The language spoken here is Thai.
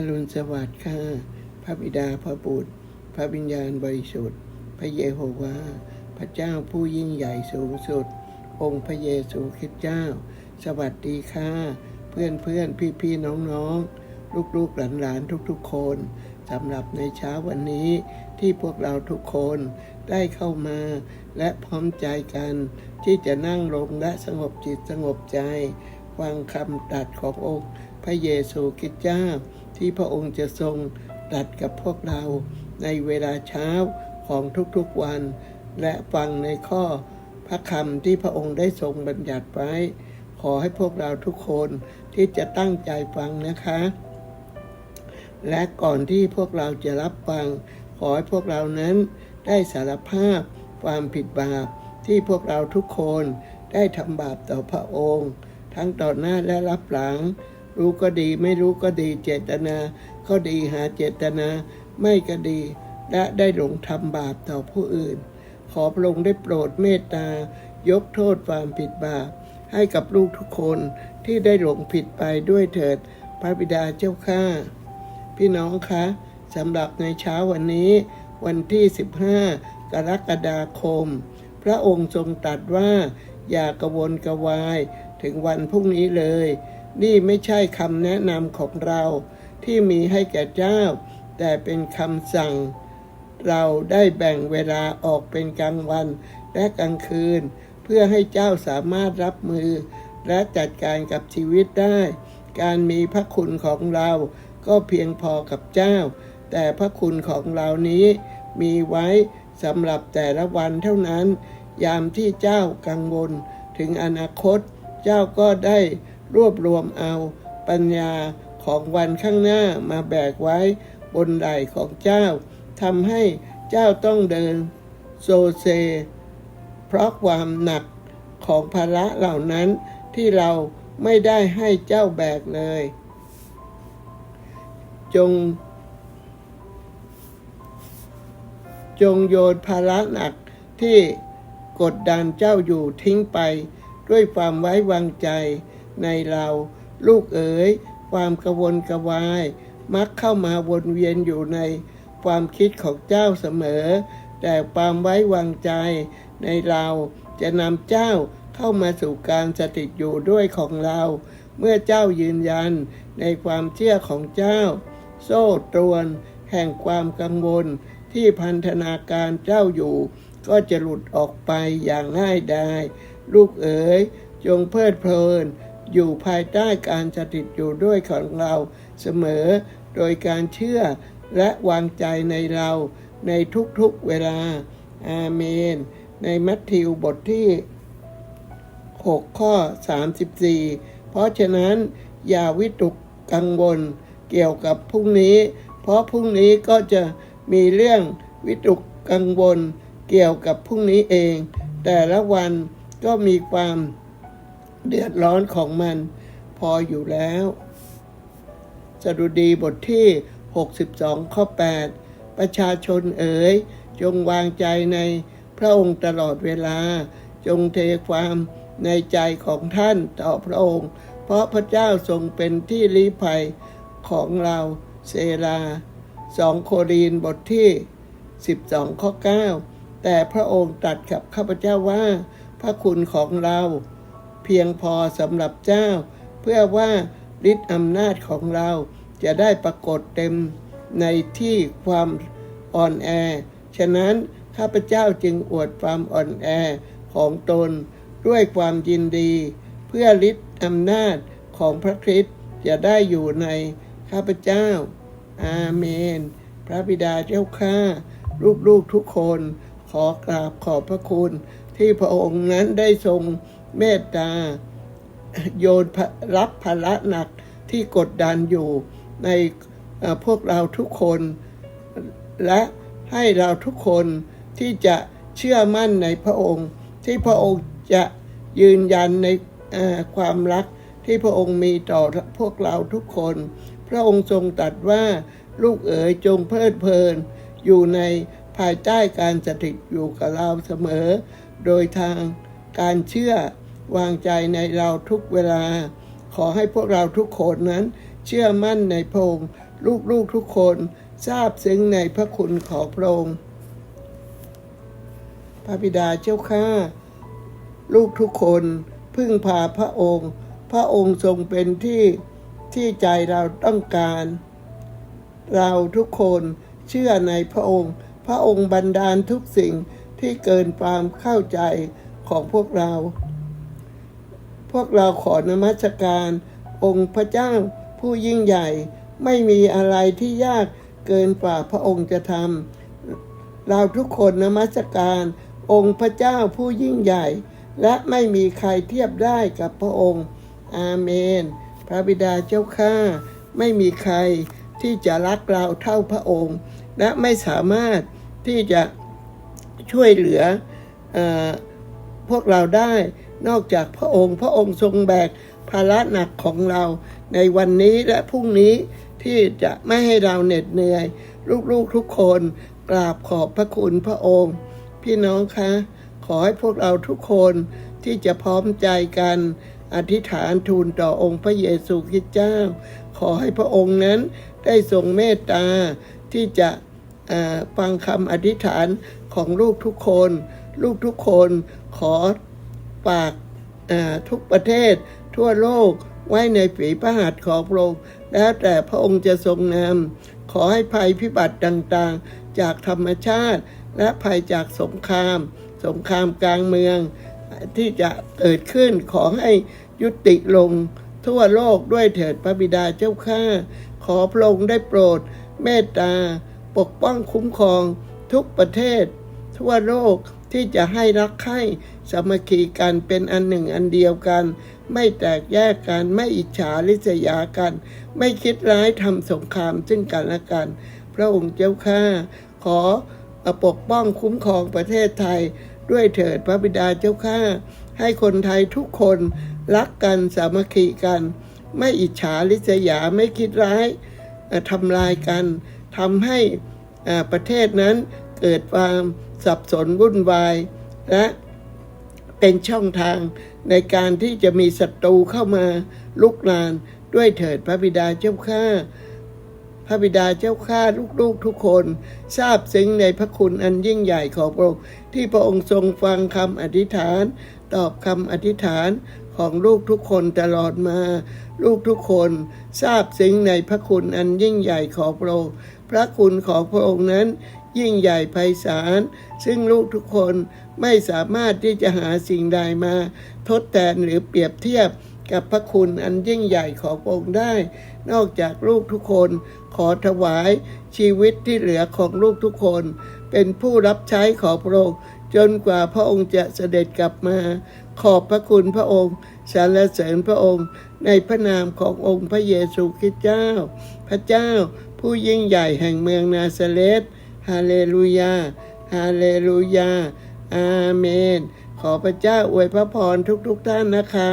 อรุณสวัสดิ์ค่ะพระบิดาพระบุตร พระวิญญาณบริสุทธิ์ พระเยโฮวาห์พระเจ้าผู้ยิ่งใหญ่สูงสุด องค์พระเยซูคริสต์เจ้า สวัสดีค่ะ เพื่อนเพื่อนพี่พี่ๆน้องลูกๆหลานๆทุกๆคนสำหรับในเช้าวันนี้ที่พวกเราทุกคนได้เข้ามา และพร้อมใจกัน ที่จะนั่งลงและสงบจิตสงบใจ ฟังคำตรัสขององค์พระเยซูคริสต์เจ้า ที่พระองค์จะทรงตรัสกับพวกเราในเวลาเช้าของทุกๆวัน และฟังในข้อพระคำที่พระองค์ได้ทรงบัญญัติไว้ ขอให้พวกเราทุกคนที่จะตั้งใจฟังนะคะ และก่อนที่พวกเราจะรับฟัง ขอให้พวกเรานั้นได้สารภาพความผิดบาปที่พวกเราทุกคนได้ทำบาปต่อพระองค์ ทั้งต่อหน้าและรับหลัง รู้ก็ดี ไม่รู้ก็ดีเจตนา ก็ดีหาเจตนา ไม่ก็ดี และได้หลงทำบาปต่อผู้อื่น ขอพระองค์ได้โปรดเมตตา ยกโทษความผิดบาป ให้กับลูกทุกคนที่ได้หลงผิดไปด้วยเถิด พระบิดาเจ้าข้าพี่น้องคะสำหรับในเช้าวันนี้ วันที่ 15 กรกฎาคม พระองค์ทรงตรัสว่าอย่ากระวนกระวายถึงวันพรุ่งนี้เลย นี่ไม่ใช่คำแนะนำของเราที่มีให้แก่เจ้า แต่เป็นคำสั่ง เราได้แบ่งเวลาออกเป็นกลางวันและกลางคืน เพื่อให้เจ้าสามารถรับมือ และจัดการกับชีวิตได้ การมีพระคุณของเราก็เพียงพอกับเจ้า แต่พระคุณของเรานี้มีไว้สำหรับแต่ละวันเท่านั้น ยามที่เจ้ากังวลถึงอนาคต เจ้าก็ได้ รวบรวมเอาปัญญาของวันข้างหน้ามาแบกไว้บนไหล่ของเจ้าทำให้เจ้าต้องเดินโซเซ เพราะความหนักของภาระเหล่านั้นที่เราไม่ได้ให้เจ้าแบกเลย จง จงโยนภาระหนักที่กดดันเจ้าอยู่ทิ้งไปด้วยความไว้วางใจ ในเรา ลูกเอ๋ยความกระวนกระวาย มักเข้ามาวนเวียนอยู่ในความคิดของเจ้าเสมอ แต่ความไว้วางใจในเราจะนำเจ้าเข้ามาสู่การสถิตอยู่ด้วยของเรา เมื่อเจ้ายืนยันในความเชื่อของเจ้า โซ่ตรวน แห่งความกังวลที่พันธนาการเจ้าอยู่ ก็จะหลุดออกไปอย่างง่ายดาย ลูกเอ๋ยจงเพลิดเพลิน อยู่ภายใต้การสถิตอยู่ด้วยของเราเสมอ โดยการเชื่อและวางใจในเราในทุกๆเวลา อาเมน ในมัทธิวบทที่ 6 ข้อ 34 เพราะฉะนั้นอย่าวิตกกังวลเกี่ยวกับพรุ่งนี้ เพราะพรุ่งนี้ก็จะมีเรื่องวิตกกังวลเกี่ยวกับพรุ่งนี้เอง แต่ละวันก็มีความ เดือดร้อนของมันพออยู่แล้วสดุดีบทที่ 62 ข้อ 8 ประชาชนเอ๋ย จงวางใจในพระองค์ตลอดเวลา จงเทความในใจของท่านต่อพระองค์ เพราะพระเจ้าทรงเป็นที่ลี้ภัยของเราเซลา2โครินบทที่ 12 ข้อ 9 แต่พระองค์ตรัสกับข้าพเจ้าว่า พระคุณของเรา เพียงพอสำหรับเจ้า เพื่อว่าฤทธิอำนาจของเราจะได้ปรากฏเต็มในที่ความอ่อนแอ ฉะนั้นข้าพเจ้าจึงอวดความอ่อนแอของตนด้วยความยินดี เพื่อฤทธิอำนาจของพระคริสต์จะได้อยู่ในข้าพเจ้า อาเมน พระบิดาเจ้าข้าลูกๆทุกคน ขอกราบขอบพระคุณที่พระองค์นั้นได้ทรง เมตตา โยนรับภาระหนักที่กดดันอยู่ในพวกเราทุกคน และให้เราทุกคนที่จะเชื่อมั่นในพระองค์ ที่พระองค์จะยืนยันในความรักที่พระองค์มีต่อพวกเราทุกคน พระองค์ทรงตรัสว่าลูกเอ๋ยจงเพลิดเพลิน อยู่ในภายใต้การสถิตอยู่กับเราเสมอ โดยทาง การเชื่อวางใจในเราทุกเวลา ขอให้พวกเราทุกคนนั้น เชื่อมั่นในพระองค์ลูกๆทุกคนทราบซึ้งในพระคุณของพระองค์พระบิดาเจ้าข้าลูกทุกคนพึ่งพาพระองค์ พระองค์ทรงเป็นที่ที่ใจเราต้องการ เราทุกคนเชื่อในพระองค์ พระองค์บันดาลทุกสิ่งที่เกินความเข้าใจ ของพวกเรา พวกเราขอนมัสการ องค์พระเจ้าผู้ยิ่งใหญ่ไม่มีอะไรที่ยากเกินกว่าพระองค์จะทำเราทุกคนนมัสการ องค์พระเจ้าผู้ยิ่งใหญ่ และไม่มีใครเทียบได้กับพระองค์ อาเมน พระบิดาเจ้าข้าไม่มีใครที่จะรักเราเท่าพระองค์ และไม่สามารถที่จะช่วยเหลือเออ พวกเราได้ นอกจากพระองค์ พระองค์ทรงแบกภาระหนักของเราในวันนี้และพรุ่งนี้ที่จะไม่ให้เราเหน็ดเหนื่อย ลูกๆทุกคนกราบขอบพระคุณพระองค์ พี่น้องคะ ขอให้พวกเราทุกคนที่จะพร้อมใจกัน อธิษฐานทูลต่อองค์พระเยซูคริสต์เจ้า ขอให้พระองค์นั้นได้ทรงเมตตาที่จะฟังคำอธิษฐานของลูกทุกคน ลูกทุกคนขอฝากทุกประเทศทั่วโลกไว้ในฝีพระหัตถ์ของพระองค์แล้วแต่พระองค์จะทรงนำขอให้ภัยพิบัติต่างๆ จากธรรมชาติ และภัยจากสงคราม สงครามกลางเมือง ที่จะเกิดขึ้นขอให้ยุติลงทั่วโลกด้วยเถิดพระบิดาเจ้าข้าขอพระองค์ได้โปรด เมตตา ปกป้องคุ้มครองทุกประเทศ ทั่วโลก ที่จะให้รักใคร่สามัคคีกันเป็นอันหนึ่งอันเดียวกัน ไม่แตกแยกกัน ไม่อิจฉาริษยากัน ไม่คิดร้ายทำสงครามซึ่งกันและกัน พระองค์เจ้าข้าขอปกป้องคุ้มครองประเทศไทย ด้วยเถิดพระบิดาเจ้าข้าให้คนไทยทุกคนรักกันสามัคคีกัน ไม่อิจฉาริษยาไม่คิดร้ายทำลายกันทำให้ประเทศนั้นเกิดความ สับสนวุ่นวาย และเป็นช่องทางในการที่จะมีศัตรูเข้ามาลุกลานด้วยเถิดพระบิดาเจ้าข้าพระบิดาเจ้าข้าลูกๆทุกคนทราบซึ้งในพระคุณอันยิ่งใหญ่ของพระองค์ที่พระองค์ทรงฟังคำอธิษฐาน ตอบคำอธิษฐานของลูกทุกคนตลอดมา ลูกทุกคนทราบซึ้งในพระคุณอันยิ่งใหญ่ของพระองค์พระคุณของพระองค์นั้น ยิ่งใหญ่ไพศาล ซึ่งลูกทุกคนไม่สามารถที่จะหาสิ่งใดมา ทดแทนหรือเปรียบเทียบกับพระคุณอันยิ่งใหญ่ของพระองค์ได้ นอกจากลูกทุกคนขอถวายชีวิตที่เหลือของลูกทุกคน เป็นผู้รับใช้ของพระองค์จนกว่าพระองค์จะเสด็จกลับมา ขอบพระคุณพระองค์สรรเสริญพระองค์ ในพระนามขององค์พระเยซูคริสต์เจ้า พระเจ้าผู้ยิ่งใหญ่แห่งเมืองนาซาเรต ฮาเลลูยา ฮาเลลูยา อาเมน ขอพระเจ้าอวยพระพรทุกๆทท่านนะคะ